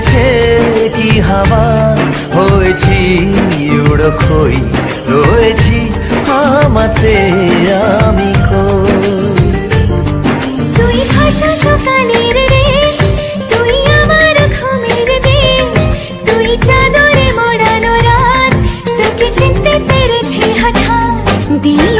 দিয়েছে কি হাওয়া? হয়েছি উড়ো খই, রয়েছি আমাতে আমি কই তুই ভাষা সকালের রেশ তুই আমার ঘুমের দেশ, তুই চাদরে মোড়ানো রাত, তোকে দিয়েছি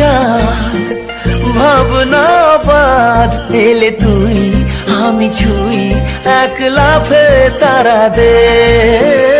চাঁদ ভাবনা বাদ এলে তুই আমি ছুই এক লাফে তারা দে।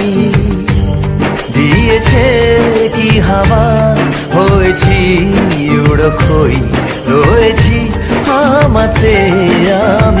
উড়ো খই রয়েছি আমাতে আমি।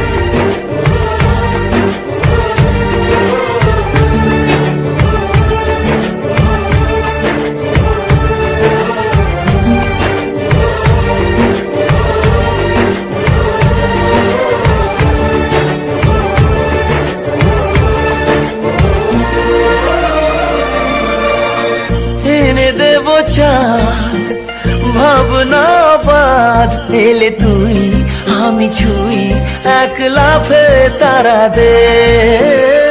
ভাবনা বাদ এলে তুই আমি ছুই এক লাফে তারা দে